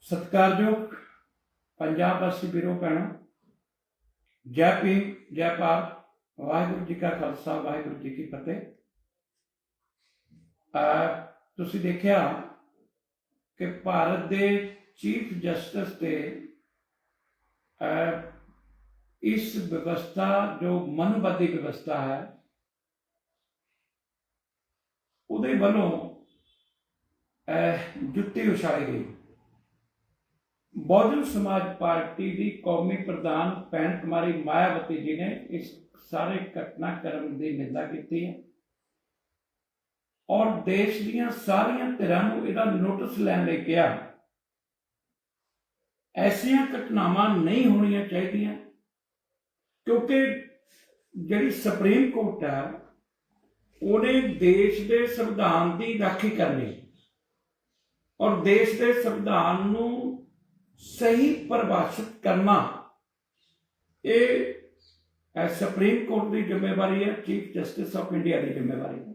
ਸਤਿਕਾਰਯੋਗ ਪੰਜਾਬ ਵਾਸੀ ਵੀਰੋ, ਭੈਣੋ, ਜੈ ਭੀਮ, ਜੈ ਭਾਰਤ, ਵਾਹਿਗੁਰੂ ਜੀ ਕਾ ਖਾਲਸਾ, ਵਾਹਿਗੁਰੂ ਜੀ ਕੀ ਫਤਿਹ। ਅਹ ਤੁਸੀਂ ਦੇਖਿਆ ਕਿ ਭਾਰਤ ਦੇ ਚੀਫ ਜਸਟਿਸ ਤੇ, ਅਹ ਇਸ ਵਿਵਸਥਾ, ਜੋ ਮਨੁਵਾਦੀ ਵਿਵਸਥਾ ਹੈ, ਉਹਦੇ ਵੱਲੋਂ ਜੁੱਤੀ ਉਛਾਲੀ ਗਈ। ਬਹੁਜਨ ਸਮਾਜ ਪਾਰਟੀ ਦੀ ਕੌਮੀ ਪ੍ਰਧਾਨ ਭੈਣ ਕੁਮਾਰੀ ਮਾਇਆਵਤੀ ਜੀ ਨੇ ਇਸ ਸਾਰੇ ਘਟਨਾਕ੍ਰਮ ਦੀ ਨਿੰਦਾ ਕੀਤੀ ਹੈ। ਔਰ ਦੇਸ਼ ਦੀਆਂ ਸਾਰੀਆਂ ਧਿਰਾਂ ਨੂੰ ਇਹਦਾ ਨੋਟਿਸ ਲੈਣ ਲਈ ਕਿਹਾ, ਐਸੀਆਂ ਘਟਨਾਵਾਂ ਨਹੀਂ ਹੋਣੀਆਂ ਚਾਹੀਦੀਆਂ, ਕਿਉਂਕਿ ਜਿਹੜੀ ਸੁਪਰੀਮ ਕੋਰਟ ਹੈ, ਉਹਨੇ ਦੇਸ਼ ਦੇ ਸੰਵਿਧਾਨ ਦੀ ਰਾਖੀ ਕਰਨੀ। ਔਰ ਦੇਸ਼ ਦੇ ਸੰਵਿਧਾਨ ਨੂੰ ਸਹੀ ਪਰਿਭਾਸ਼ਿਤ ਕਰਨਾ। ਇਹ ਸੁਪਰੀਮ ਕੋਰਟ ਦੀ ਜ਼ਿੰਮੇਵਾਰੀ ਹੈ ਚੀਫ ਜਸਟਿਸ ਆਫ ਇੰਡੀਆ ਦੀ ਜ਼ਿੰਮੇਵਾਰੀ ਹੈ।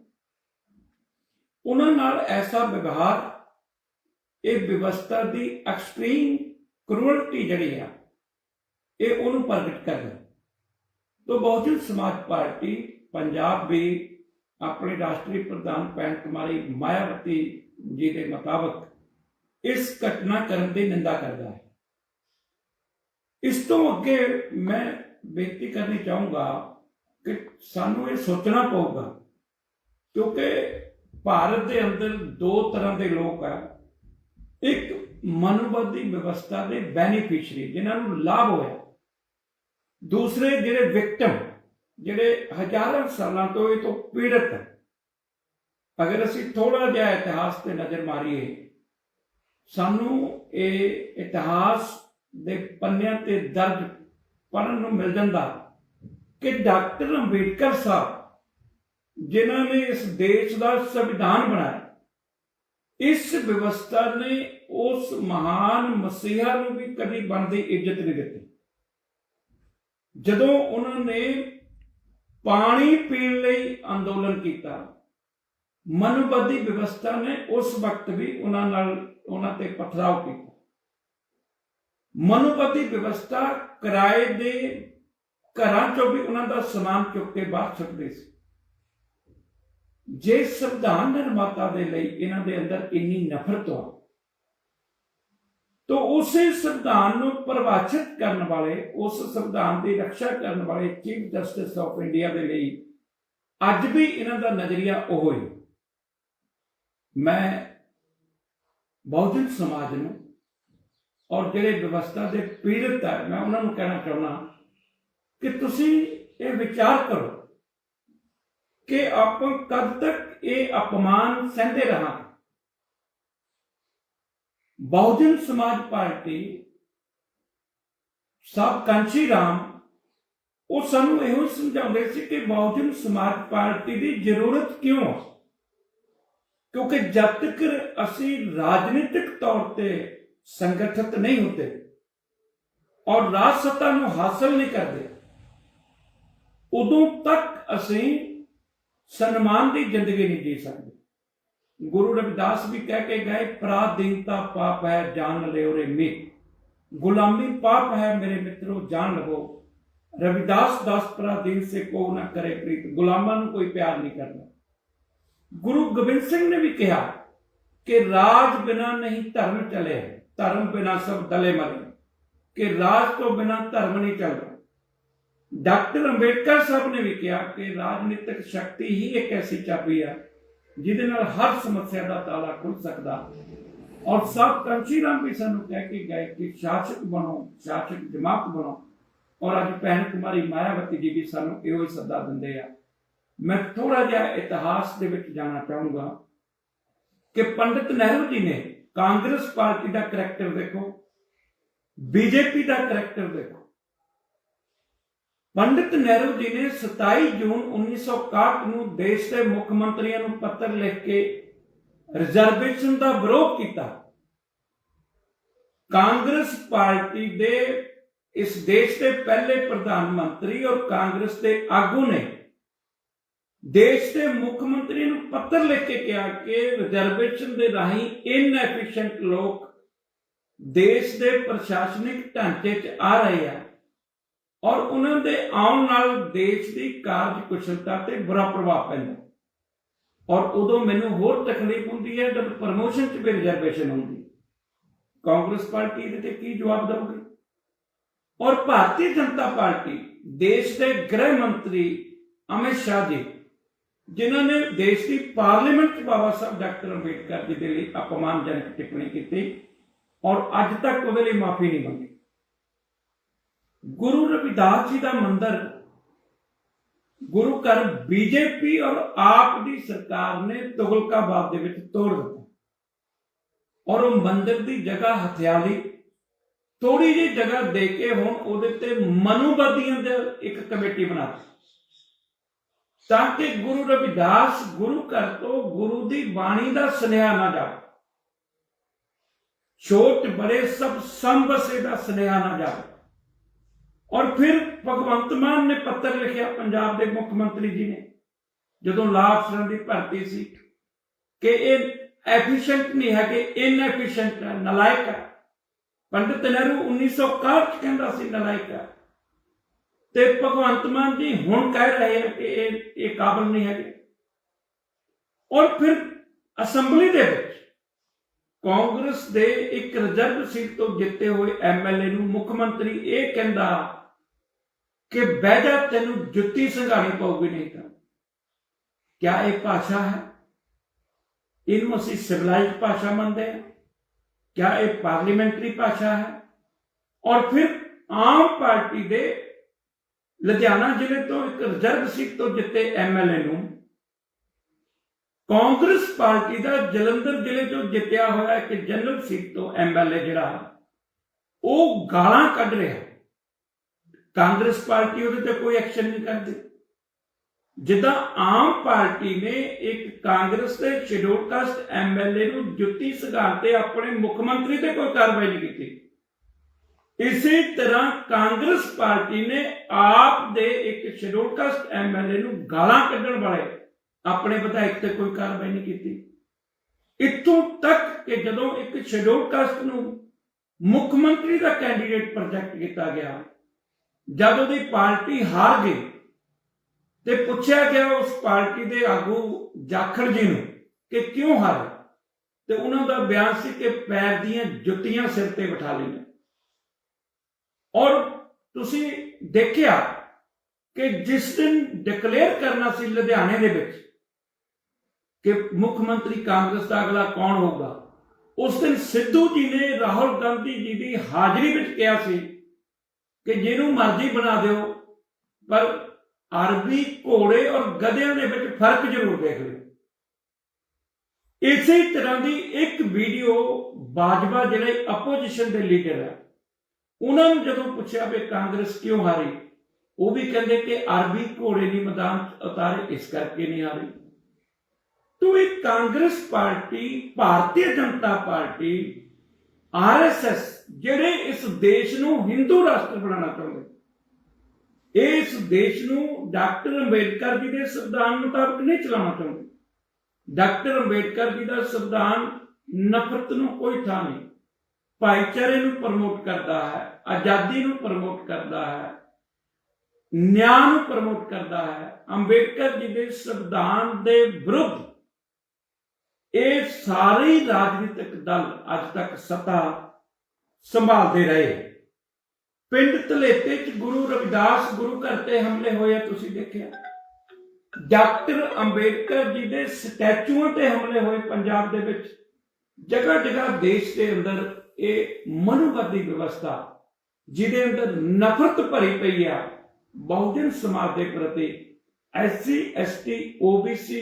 ਉਹਨਾਂ ਨਾਲ ਐਸਾ ਵਿਵਹਾਰ, ਇਹ ਵਿਵਸਥਾ ਦੀ ਐਕਸਟ੍ਰੀਮ ਕਰੂਅਲਟੀ ਜਿਹੜੀ ਹੈ ਇਹ ਉਹਨੂੰ ਪ੍ਰਗਟ ਕਰਦਾ ਤੋ ਬਹੁਜਨ ਸਮਾਜ ਪਾਰਟੀ ਪੰਜਾਬ ਵੀ ਆਪਣੇ ਰਾਸ਼ਟਰੀ ਪ੍ਰਧਾਨ ਪੈਨ ਕੁਮਾਰੀ ਮਾਇਆਵਤੀ ਜੀ ਦੇ ਮੁਤਾਬਕ ਇਸ ਘਟਨਾ ਕਰਨ ਦੀ ਨਿੰਦਾ ਕਰਦਾ ਹੈ। ਇਸ ਤੋਂ ਅੱਗੇ ਮੈਂ ਬੇਨਤੀ ਕਰਨੀ ਚਾਹੂੰਗਾ ਕਿ ਸਾਨੂੰ ਇਹ ਸੋਚਣਾ ਪਊਗਾ, ਕਿਉਂਕਿ ਭਾਰਤ ਦੇ ਅੰਦਰ ਦੋ ਤਰ੍ਹਾਂ ਦੇ ਲੋਕ ਆ। ਇੱਕ ਮਨੁਵਾਦੀ ਵਿਵਸਥਾ ਦੇ ਬੈਨੀਫੀਸ਼ਰੀ ਜਿਨ੍ਹਾਂ ਨੂੰ ਲਾਭ ਹੋਇਆ। ਦੂਸਰੇ ਜਿਹੜੇ ਵਿਕਟਮ ਜਿਹੜੇ ਹਜ਼ਾਰਾਂ ਸਾਲਾਂ ਤੋਂ ਇਹ ਤੋਂ ਪੀੜਤ ਹੈ ਅਗਰ ਅਸੀਂ ਥੋੜਾ ਜਿਹਾ ਇਤਿਹਾਸ ਤੇ ਨਜ਼ਰ ਮਾਰੀਏ ਸਾਨੂੰ ਇਹ ਇਤਿਹਾਸ ਦੇ ਪੰਨਿਆਂ ਤੇ ਦਰਜ ਪੜਨ ਨੂੰ ਮਿਲ ਜਾਂਦਾ ਕਿ ਡਾਕਟਰ ਅੰਬੇਡਕਰ ਸਾਹਿਬ, ਜਿਨ੍ਹਾਂ ਨੇ ਇਸ ਦੇਸ਼ ਦਾ ਸੰਵਿਧਾਨ ਬਣਾਇਆ, ਇਸ ਵਿਵਸਥਾ ਨੇ ਉਸ ਮਹਾਨ ਮਸੀਹਾ ਨੂੰ ਵੀ ਕਦੀ ਬਣਦੀ ਇੱਜ਼ਤ ਨਹੀਂ ਦਿੱਤੀ। ਜਦੋਂ ਉਹਨਾਂ ਨੇ ਪਾਣੀ ਪੀਣ ਲਈ ਅੰਦੋਲਨ ਕੀਤਾ ਮਨੁਵਾਦੀ ਵਿਵਸਥਾ ਨੇ ਉਸ ਵਕਤ ਵੀ ਉਹਨਾਂ ਨਾਲ ਉਹਨਾਂ ਤੇ ਪਥਰਾਵ ਕੀਤਾ। ਮਨੁਵਾਦੀ ਵਿਵਸਥਾ ਕਿਰਾਏ ਦੇ ਘਰਾਂ ਚੋਂ ਵੀ ਉਹਨਾਂ ਦਾ ਸਮਾਨ ਚੁੱਕ ਕੇ ਬਾਹਰ ਸੁੱਟਦੇ ਸੀ। ਜੇ ਸੰਵਿਧਾਨ ਨਿਰਮਾਤਾ ਦੇ ਲਈ ਇਹਨਾਂ ਦੇ ਅੰਦਰ ਇੰਨੀ ਨਫ਼ਰਤ ਹੋ ਤੋ ਉਸੇ ਸੰਵਿਧਾਨ ਨੂੰ ਪਰਿਭਾਸ਼ਿਤ ਕਰਨ ਵਾਲੇ, ਉਸ ਸੰਵਿਧਾਨ ਦੀ ਰੱਖਿਆ ਕਰਨ ਵਾਲੇ ਚੀਫ ਜਸਟਿਸ ਆਫ ਇੰਡੀਆ ਦੇ ਲਈ ਅੱਜ ਵੀ ਇਹਨਾਂ ਦਾ ਨਜ਼ਰੀਆ ਉਹ ਹੀ। ਮੈਂ ਬਹੁਜਨ ਸਮਾਜ ਨੂੰ ਔਰ ਜਿਹੜੇ ਵਿਵਸਥਾ ਦੇ ਪੀੜਤ ਹੈ, ਮੈਂ ਉਹਨਾਂ ਨੂੰ ਕਹਿਣਾ ਚਾਹੁੰਦਾ ਕਿ ਤੁਸੀਂ ਇਹ ਵਿਚਾਰ ਕਰੋ ਕਿ ਆਪਾਂ ਕਦ ਤੱਕ ਇਹ ਅਪਮਾਨ ਸਹਿੰਦੇ ਰਹਾਂਗੇ ਬਹੁਜਨ ਸਮਾਜ ਪਾਰਟੀ ਸਭ ਕਾਂਚੀ ਰਾਮ, ਉਹ ਸਾਨੂੰ ਇਹੋ ਸਮਝਾਉਂਦੇ ਸੀ ਕਿ ਬਹੁਜਨ ਸਮਾਜ ਪਾਰਟੀ ਦੀ ਜ਼ਰੂਰਤ ਕਿਉਂ ਹੈ ਕਿਉਂਕਿ ਜਦ ਤੱਕ ਅਸੀਂ ਰਾਜਨੀਤਿਕ ਤੌਰ ਤੇ ਸੰਗਠਿਤ ਨਹੀਂ ਹੁੰਦੇ ਔਰ ਰਾਜ ਸੱਤਾ ਨੂੰ ਹਾਸਲ ਨਹੀਂ ਕਰਦੇ, ਉਦੋਂ ਤੱਕ ਅਸੀਂ ਸਨਮਾਨ ਦੀ ਜ਼ਿੰਦਗੀ ਨਹੀਂ ਜੀ ਸਕਦੇ। ਗੁਰੂ ਰਵਿਦਾਸ ਵੀ ਕਹਿ ਕੇ ਗਏ ਪ੍ਰਾਦੀਨਤਾ ਪਾਪ ਹੈ ਜਾਣ ਲਿਓ ਰੇ ਮੀ। ਗੁਲਾਮੀ ਪਾਪ ਹੈ, ਮੇਰੇ ਮਿੱਤਰੋ ਜਾਣ ਲਵੋ। ਰਵਿਦਾਸ ਦਾਸ ਪ੍ਰਾਦੀਨ ਸੇ ਕੋ ਨਾ ਕਰੇ ਪ੍ਰੀਤ। ਗੁਲਾਮਾਂ ਨੂੰ ਕੋਈ ਪਿਆਰ ਨਹੀਂ ਕਰਦਾ। ਗੁਰੂ ਗੋਬਿੰਦ ਸਿੰਘ ਨੇ ਵੀ ਕਿਹਾ ਕਿ ਰਾਜ ਬਿਨਾ ਨਹੀਂ ਧਰਮ ਚਲੇ, ਧਰਮ ਬਿਨਾ ਸਭ ਦਲੇ ਮਰੇ ਕਿ ਰਾਜ ਤੋਂ ਬਿਨਾ ਧਰਮ ਨਹੀਂ ਚੱਲਦਾ। ਡਾਕਟਰ ਅੰਬੇਡਕਰ ਸਾਹਿਬ ਨੇ ਵੀ ਕਿਹਾ ਕਿ ਰਾਜਨੀਤਿਕ ਸ਼ਕਤੀ ਹੀ ਇੱਕ ਐਸੀ ਚਾਬੀ ਆ, ਜਿਹਦੇ ਨਾਲ ਹਰ ਸਮੱਸਿਆ ਦਾ ਤਾਲਾ ਖੁੱਲ ਸਕਦਾ। ਔਰ ਸਭ ਕੰਚੀਰਾਮ ਵੀ ਸਾਨੂੰ ਕਹਿ ਕੇ ਗਏ ਕਿ ਸ਼ਾਸਕ ਬਣੋ, ਸ਼ਾਸਕ ਜਮਾਤ ਬਣੋ। ਔਰ ਅੱਜ ਭੈਣ ਕੁਮਾਰੀ ਮਾਇਆਵਤੀ ਜੀ ਵੀ ਸਾਨੂੰ ਇਹੋ ਹੀ ਸੱਦਾ ਦਿੰਦੇ ਆ। ਮੈਂ ਥੋੜਾ ਜਿਹਾ ਇਤਿਹਾਸ ਦੇ ਵਿੱਚ ਜਾਣਾ ਚਾਹੂੰਗਾ ਕਿ ਪੰਡਿਤ ਨਹਿਰੂ ਜੀ ਨੇ ਕਾਂਗਰਸ ਪਾਰਟੀ ਦਾ ਕਰੈਕਟਰ ਦੇਖੋ ਬੀਜੇਪੀ ਦਾ ਕਰੈਕਟਰ ਦੇਖੋ। ਪੰਡਿਤ ਨਹਿਰੂ ਜੀ ਨੇ 27 ਜੂਨ 1961 ਨੂੰ ਦੇਸ਼ ਦੇ ਮੁੱਖ ਮੰਤਰੀਆਂ ਨੂੰ ਪੱਤਰ ਲਿਖ ਕੇ ਰਿਜ਼ਰਵੇਸ਼ਨ ਦਾ ਵਿਰੋਧ ਕੀਤਾ। ਕਾਂਗਰਸ ਪਾਰਟੀ ਦੇ ਇਸ ਦੇਸ਼ ਦੇ ਪਹਿਲੇ ਪ੍ਰਧਾਨ ਮੰਤਰੀ ਔਰ ਕਾਂਗਰਸ ਦੇ ਆਗੂ ਨੇ ਦੇਸ਼ ਦੇ ਮੁੱਖ ਮੰਤਰੀ ਨੂੰ ਪੱਤਰ ਲਿਖ ਕੇ ਕਿਹਾ ਕਿ ਰਿਜ਼ਰਵੇਸ਼ਨ ਦੇ ਰਾਹੀਂ ਇਨਐਫੀਸ਼ੀਐਂਟ ਲੋਕ ਦੇਸ਼ ਦੇ ਪ੍ਰਸ਼ਾਸਨਿਕ ਢਾਂਚੇ 'ਚ ਆ ਰਹੇ ਆ ਔਰ ਉਹਨਾਂ ਦੇ ਆਉਣ ਨਾਲ ਦੇਸ਼ ਦੀ ਕਾਰਜਕੁਸ਼ਲਤਾ ਤੇ ਬੁਰਾ ਪ੍ਰਭਾਵ ਪੈਂਦਾ। ਔਰ ਉਦੋਂ ਮੈਨੂੰ ਹੋਰ ਤਕਲੀਫ ਹੁੰਦੀ ਹੈ ਜਦ ਪ੍ਰਮੋਸ਼ਨ 'ਚ ਵੀ ਰਿਜ਼ਰਵੇਸ਼ਨ ਹੁੰਦੀ ਕਾਂਗਰਸ ਪਾਰਟੀ ਇਹਦੇ ਤੇ ਕੀ ਜਵਾਬ ਦੇਊਗੀ ਔਰ ਭਾਰਤੀ ਜਨਤਾ ਪਾਰਟੀ, ਦੇਸ਼ ਦੇ ਗ੍ਰਹਿ ਮੰਤਰੀ ਅਮਿਤ ਸ਼ਾਹ ਜੀ ਜਿਨ੍ਹਾਂ ਨੇ ਦੇਸ਼ ਦੀ ਪਾਰਲੀਮੈਂਟ 'ਚ ਬਾਬਾ ਸਾਹਿਬ ਡਾਕਟਰ ਅੰਬੇਡਕਰ ਜੀ ਦੇ ਲਈ ਅਪਮਾਨਜਨਕ ਟਿੱਪਣੀ ਕੀਤੀ ਔਰ ਅੱਜ ਤੱਕ ਉਹਦੇ ਲਈ ਮਾਫੀ ਨਹੀਂ ਮੰਗੀ। ਗੁਰੂ ਰਵਿਦਾਸ ਜੀ ਦਾ ਮੰਦਰ, ਗੁਰੂ ਘਰ ਬੀਜੇਪੀ ਔਰ ਆਪ ਦੀ ਸਰਕਾਰ ਨੇ ਤੁਗਲਕਾਬਾਦ ਦੇ ਵਿੱਚ ਤੋੜ ਦਿੱਤਾ। ਔਰ ਉਹ ਮੰਦਿਰ ਦੀ ਜਗ੍ਹਾ ਹਥਿਆਲੀ ਥੋੜੀ ਜਿਹੀ ਜਗ੍ਹਾ ਦੇ ਕੇ ਹੁਣ ਉਹਦੇ ਤੇ ਮਨੂਵਾਦੀਆਂ ਦੇ ਇੱਕ ਕਮੇਟੀ ਬਣਾ ਦਿੱਤੀ। ਤਾਂ ਕਿ ਗੁਰੂ ਰਵਿਦਾਸ ਗੁਰੂ ਘਰ ਤੋਂ ਗੁਰੂ ਦੀ ਬਾਣੀ ਦਾ ਸੁਨੇਹਾ ਨਾ ਜਾਵੇ। ਛੋਟ ਬੜੇ ਸਭ ਸੰਬਸੇ ਦਾ ਸੁਨੇਹਾ ਨਾ ਜਾਵੇ। ਔਰ ਫਿਰ ਭਗਵੰਤ ਮਾਨ ਨੇ ਪੱਤਰ ਲਿਖਿਆ ਪੰਜਾਬ ਦੇ ਮੁੱਖ ਮੰਤਰੀ ਜੀ ਨੇ, ਜਦੋਂ ਲਾਭ ਅਫਸਰਾਂ ਦੀ ਭਰਤੀ ਸੀ ਕਿ ਇਹ ਐਫੀਸ਼ੀਐਂਟ ਨਹੀਂ ਹੈ ਕਿ ਇਨਐਫੀਸ਼ੀਐਂਟ ਹੈ, ਨਲਾਇਕ ਹੈ। ਪੰਡਿਤ ਨਹਿਰੂ 1961 ਚ ਕਹਿੰਦਾ ਸੀ, ਨਲਾਇਕ ਹੈ। ਤੇ ਭਗਵੰਤ ਮਾਨ ਜੀ ਹੁਣ ਕਹਿ ਰਹੇ ਆ ਕਿ ਇਹ ਇਹ ਕਾਬਲ ਨਹੀਂ ਹੈਗੇ। ਔਰ ਫਿਰ ਅਸੈਂਬਲੀ ਦੇ ਵਿੱਚ ਕਾਂਗਰਸ ਦੇ ਇੱਕ ਰਿਜ਼ਰਵ ਸੀਟ ਤੋਂ ਜਿੱਤੇ ਹੋਏ ਐਮਐਲਏ ਨੂੰ ਮੁੱਖ ਮੰਤਰੀ ਇਹ ਕਹਿੰਦਾ ਕਿ ਬਹਿ ਜਾ, ਤੈਨੂੰ ਜੁੱਤੀ ਸੰਘਾਣੀ ਪਊਗੀ ਨਹੀਂ ਤਾਂ। ਕਿਆ ਇਹ ਭਾਸ਼ਾ ਹੈ? ਇਹਨੂੰ ਅਸੀਂ ਸਿਵਲਾਈਜ਼ਡ ਭਾਸ਼ਾ ਮੰਨਦੇ ਹਾਂ। ਕਿਆ ਇਹ ਪਾਰਲੀਮੈਂਟਰੀ ਭਾਸ਼ਾ ਹੈ? ਔਰ ਫਿਰ ਆਮ ਪਾਰਟੀ ਦੇ ਲੁਧਿਆਣਾ ਜ਼ਿਲ੍ਹੇ ਤੋਂ ਇੱਕ ਰਿਜ਼ਰਵ ਸੀਟ ਤੋਂ ਜਿੱਤੇ ਐਮਐਲਏ ਨੂੰ। ਕਾਂਗਰਸ ਪਾਰਟੀ ਦਾ ਜਲੰਧਰ ਜ਼ਿਲ੍ਹੇ ਤੋਂ ਜਿੱਤਿਆ ਹੋਇਆ ਇੱਕ ਜਨਰਲ ਸੀਟ ਤੋਂ ਐਮਐਲਏ ਜਿਹੜਾ ਉਹ ਗਾਲਾਂ ਕੱਢ ਰਿਹਾ ਕਾਂਗਰਸ ਪਾਰਟੀ ਉਹਦੇ ਤੇ ਕੋਈ ਐਕਸ਼ਨ ਨਹੀਂ ਕਰਦੀ। ਜਿੱਦਾਂ ਆਮ ਪਾਰਟੀ ਨੇ ਇੱਕ ਕਾਂਗਰਸ ਦੇ ਸ਼ਡਿਊਲ ਕਾਸਟ ਐਮਐਲਏ ਨੂੰ ਜੁੱਤੀ ਸਗਾਰ ਤੇ ਆਪਣੇ ਮੁੱਖ ਮੰਤਰੀ ਤੇ ਕੋਈ ਕਾਰਵਾਈ ਨਹੀਂ ਕੀਤੀ। ਇਸੇ ਤਰ੍ਹਾਂ ਕਾਂਗਰਸ ਪਾਰਟੀ ਨੇ ਆਪ ਦੇ ਇੱਕ ਸ਼ਡਿਊਲ ਕਾਸਟ ਐਮਐਲਏ ਨੂੰ ਗਾਲਾਂ ਕੱਢਣ ਵਾਲੇ ਆਪਣੇ ਵਿਧਾਇਕ ਤੇ ਕੋਈ ਕਾਰਵਾਈ ਨਹੀਂ ਕੀਤੀ। ਇੱਥੋਂ ਤੱਕ ਕਿ ਜਦੋਂ ਇੱਕ ਸ਼ਡਿਊਲ ਕਾਸਟ ਨੂੰ ਮੁੱਖ ਮੰਤਰੀ ਦਾ ਕੈਂਡੀਡੇਟ ਪ੍ਰੋਜੈਕਟ ਕੀਤਾ ਗਿਆ, ਜਦ ਉਹਦੀ ਪਾਰਟੀ ਹਾਰ ਗਈ ਤੇ ਪੁੱਛਿਆ ਗਿਆ ਉਸ ਪਾਰਟੀ ਦੇ ਆਗੂ ਜਾਖੜ ਜੀ ਨੂੰ ਕਿ ਕਿਉਂ ਹਾਰੇ? ਤੇ ਉਹਨਾਂ ਦਾ ਬਿਆਨ ਸੀ ਕਿ ਪੈਰ ਦੀਆਂ ਜੁੱਤੀਆਂ ਸਿਰ ਤੇ ਬਿਠਾ ਲਈਆਂ ਔਰ ਤੁਸੀਂ ਦੇਖਿਆ ਕਿ ਜਿਸ ਦਿਨ ਡਿਕਲੇਅਰ ਕਰਨਾ ਸੀ ਲੁਧਿਆਣੇ ਦੇ ਵਿੱਚ ਕਿ ਮੁੱਖ ਮੰਤਰੀ ਕਾਂਗਰਸ ਦਾ ਅਗਲਾ ਕੌਣ ਹੋਊਗਾ, ਉਸ ਦਿਨ ਸਿੱਧੂ ਜੀ ਨੇ ਰਾਹੁਲ ਗਾਂਧੀ ਜੀ ਦੀ ਹਾਜ਼ਰੀ ਵਿੱਚ ਕਿਹਾ ਸੀ ਕਿ ਜਿਹਨੂੰ ਮਰਜ਼ੀ ਬਣਾ ਦਿਓ, ਪਰ ਅਰਬੀ ਘੋੜੇ ਔਰ ਗਧਿਆਂ ਦੇ ਵਿੱਚ ਫ਼ਰਕ ਜ਼ਰੂਰ ਦੇਖ ਲਿਓ। ਇਸੇ ਤਰ੍ਹਾਂ ਦੀ ਇੱਕ ਵੀਡੀਓ ਬਾਜਵਾ, ਜਿਹੜੇ ਆਪੋਜੀਸ਼ਨ ਦੇ ਲੀਡਰ ਹੈ ਉਹਨਾਂ ਨੂੰ ਜਦੋਂ ਪੁੱਛਿਆ ਵੀ ਕਾਂਗਰਸ ਕਿਉਂ ਹਾਰੀ, ਉਹ ਵੀ ਕਹਿੰਦੇ ਕਿ ਅਰਬੀ ਘੋੜੇ ਦੀ ਮੈਦਾਨ 'ਚ ਉਤਾਰੇ, ਇਸ ਕਰਕੇ ਨਹੀਂ ਹਾਰੀ। ਤੋ ਇਹ Congress party, Bharatiya Janata party RSS ਜਿਹੜੇ ਇਸ ਦੇਸ਼ ਨੂੰ ਹਿੰਦੂ ਰਾਸ਼ਟਰ ਬਣਾਉਣਾ ਚਾਹੁੰਦੇ, ਇਸ ਦੇਸ਼ ਨੂੰ ਡਾਕਟਰ ਅੰਬੇਡਕਰ ਜੀ ਦੇ ਸੰਵਿਧਾਨ ਮੁਤਾਬਕ ਨਹੀਂ ਚਲਾਉਣਾ ਚਾਹੁੰਦੇ। ਡਾਕਟਰ ਅੰਬੇਡਕਰ ਜੀ ਦਾ ਸੰਵਿਧਾਨ ਨਫ਼ਰਤ ਨੂੰ ਕੋਈ ਥਾਂ ਨਹੀਂ। ਭਾਈਚਾਰੇ ਨੂੰ ਪ੍ਰਮੋਟ ਕਰਦਾ ਹੈ, ਆਜ਼ਾਦੀ ਨੂੰ ਪ੍ਰਮੋਟ ਕਰਦਾ ਹੈ, ਨਿਆਂ ਨੂੰ ਪ੍ਰਮੋਟ ਕਰਦਾ ਹੈ, ਅੰਬੇਡਕਰ ਜੀ ਦੇ ਸੰਵਿਧਾਨ ਦੇ ਵਿਰੁੱਧ ਇਹ ਸਾਰੇ ਰਾਜਨੀਤਿਕ ਦਲ ਅੱਜ ਤੱਕ ਸੱਤਾ ਸੰਭਾਲਦੇ ਰਹੇ। ਪਿੰਡ ਧਲੇਤੇ ਚ ਗੁਰੂ ਰਵਿਦਾਸ ਗੁਰੂ ਘਰ ਤੇ ਹਮਲੇ ਹੋਏ ਆ, ਤੁਸੀਂ ਦੇਖਿਆ? ਡਾਕਟਰ ਅੰਬੇਡਕਰ ਜੀ ਦੇ ਸਟੈਚੂਆਂ ਤੇ ਹਮਲੇ ਹੋਏ ਪੰਜਾਬ ਦੇ ਵਿੱਚ। ਜਗ੍ਹਾ ਜਗ੍ਹਾ ਦੇਸ਼ ਦੇ ਅੰਦਰ ਇਹ ਮਨੁਵਾਦੀ ਵਿਵਸਥਾ ਜਿਹਦੇ ਅੰਦਰ ਨਫ਼ਰਤ ਭਰੀ ਪਈ ਆ, ਬਹੁਜਨ ਸਮਾਜ ਦੇ ਪ੍ਰਤੀ, ਐਸਸੀ, ਐਸਟੀ, ਓਬੀਸੀ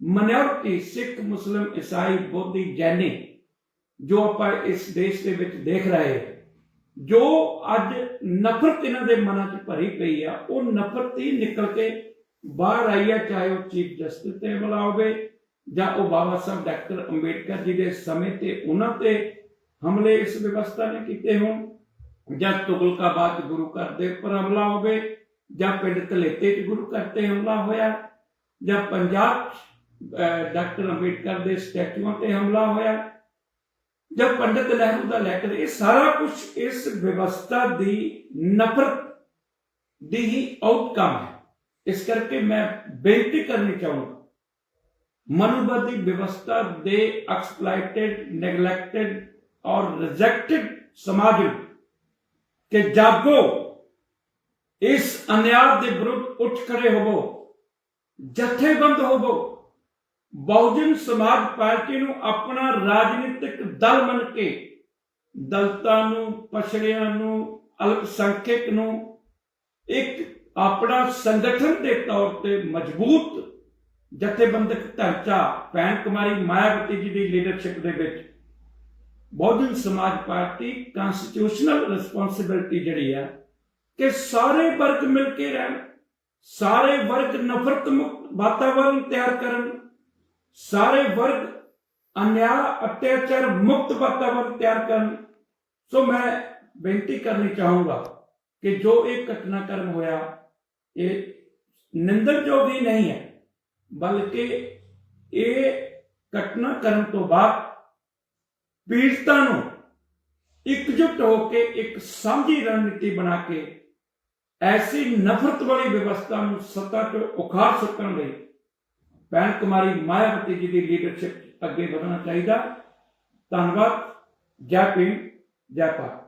ਮਾਈਨੋਰਿਟੀ ਸਿੱਖ, ਮੁਸਲਮ, ਈਸਾਈ, ਬੋਧੀ, ਜੈਨੀ, ਜੋ ਆਪਾਂ ਇਸ ਦੇਸ਼ ਦੇ ਵਿੱਚ ਦੇਖ ਰਹੇ ਜੋ ਅੱਜ ਨਫ਼ਰਤ ਇਹਨਾਂ ਦੇ ਮਨਾਂ 'ਚ ਭਰੀ ਪਈ ਆ, ਉਹ ਨਫ਼ਰਤ ਹੀ ਨਿਕਲ ਕੇ ਬਾਹਰ ਆਈ ਆ, ਚਾਹੇ ਉਹ ਚੀਫ ਜਸਟਿਸ ਤੇ ਹਮਲਾ ਹੋਵੇ ਜਾਂ ਉਹ ਬਾਬਾ ਸਾਹਿਬ ਡਾਕਟਰ ਅੰਬੇਡਕਰ ਜੀ ਦੇ ਸਮੇਂ ਤੇ ਉਹਨਾਂ ਤੇ ਹਮਲੇ ਇਸ ਵਿਵਸਥਾ ਨੇ ਕੀਤੇ ਹੋਣ। ਜਾਂ ਤੁਗਲਕਾਬਾਦ ਗੁਰੂ ਘਰ ਦੇ ਉੱਪਰ ਹਮਲਾ ਹੋਵੇ ਜਾਂ ਪਿੰਡ ਧਲੇਤੇ 'ਚ ਗੁਰੂ ਘਰ ਤੇ ਹਮਲਾ ਹੋਇਆ ਜਾਂ ਪੰਜਾਬ 'ਚ, ਡਾਕਟਰ ਅੰਬੇਡਕਰ ਦੇ ਸਟੈਚੂਆਂ ਤੇ ਹਮਲਾ ਹੋਇਆ ਜਾਂ ਪੰਡਿਤ ਲਹਿਰੂ ਦਾ ਲੈ ਕੇ ਇਹ ਸਾਰਾ ਕੁਝ ਇਸ ਵਿਵਸਥਾ ਦੀ ਨਫ਼ਰਤ ਦੀ ਹੀ ਆਊਟਕਮ ਹੈ। ਇਸ ਕਰਕੇ ਮੈਂ ਬੇਨਤੀ ਕਰਨੀ ਚਾਹੂੰਗਾ ਮਨੁਵਾਦੀ ਵਿਵਸਥਾ ਦੇ ਐਕਸਪਲਾਈਟਡ ਨੈਗਲੈਕਟਡ ਔਰ ਰਿਜੈਕਟਡ ਸਮਾਜ ਕਿ ਜਾਗੋ ਇਸ ਅਨਿਆਂ ਦੇ ਵਿਰੁੱਧ ਉੱਠ ਖੜੇ ਹੋਵੋ ਜਥੇਬੰਦ ਹੋਵੋ ਬਹੁਜਨ ਸਮਾਜ ਪਾਰਟੀ ਨੂੰ ਆਪਣਾ ਰਾਜਨੀਤਿਕ ਦਲ ਮੰਨ ਕੇ ਦਲਤਾਂ ਨੂੰ ਪਛੜਿਆਂ ਨੂੰ ਅਲਪਸੰਖਿਅਕ ਨੂੰ ਇੱਕ ਆਪਣਾ ਸੰਗਠਨ ਦੇ ਤੌਰ ਤੇ ਮਜ਼ਬੂਤ ਜਥੇਬੰਦਕ ਢਾਂਚਾ ਭੈਣ ਕੁਮਾਰੀ ਮਾਇਆਵਤੀ ਜੀ ਦੀ ਲੀਡਰਸ਼ਿਪ ਦੇ ਵਿੱਚ ਬਹੁਜਨ ਸਮਾਜ ਪਾਰਟੀ ਕਨਸਟੀਟਿਊਸ਼ਨਲ ਰਿਸਪੌਂਸਿਬਿਲਟੀ ਜਿਹੜੀ ਆ ਕਿ ਸਾਰੇ ਵਰਗ ਮਿਲ ਕੇ ਰਹਿਣ, ਸਾਰੇ ਵਰਗ ਨਫ਼ਰਤ ਮੁਕਤ ਵਾਤਾਵਰਣ ਤਿਆਰ ਕਰਨ, ਸਾਰੇ ਵਰਗ ਅਨਿਆ, ਅਤਿਆਚਾਰ ਮੁਕਤ ਵਾਤਾਵਰਣ ਤਿਆਰ ਕਰਨ। ਸੋ ਮੈਂ ਬੇਨਤੀ ਕਰਨੀ ਚਾਹੂੰਗਾ ਕਿ ਜੋ ਇਹ ਘਟਨਾਕ੍ਰਮ ਹੋਇਆ, ਇਹ ਨਿੰਦਣਯੋਗ ਹੀ ਨਹੀਂ ਹੈ, ਬਲਕਿ ਇਹ ਘਟਨਾਕ੍ਰਮ ਤੋਂ ਬਾਅਦ ਪੀੜਤਾਂ ਨੂੰ ਇਕਜੁੱਟ ਹੋ ਕੇ ਇੱਕ ਸਾਂਝੀ ਰਣਨੀਤੀ ਬਣਾ ਕੇ ਐਸੀ ਨਫ਼ਰਤ ਵਾਲੀ ਵਿਵਸਥਾ ਨੂੰ ਸੱਤਾ ਤੋਂ ਉਖਾੜ ਸਕਣ ਲਈ ਭੈਣ ਕੁਮਾਰੀ ਮਾਇਆਵਤੀ ਜੀ ਦੀ ਲੀਡਰਸ਼ਿਪ ਅੱਗੇ ਵਧਣਾ ਚਾਹੀਦਾ। ਧੰਨਵਾਦ। ਜੈ ਭੀਮ, ਜੈ ਭਾਰਤ।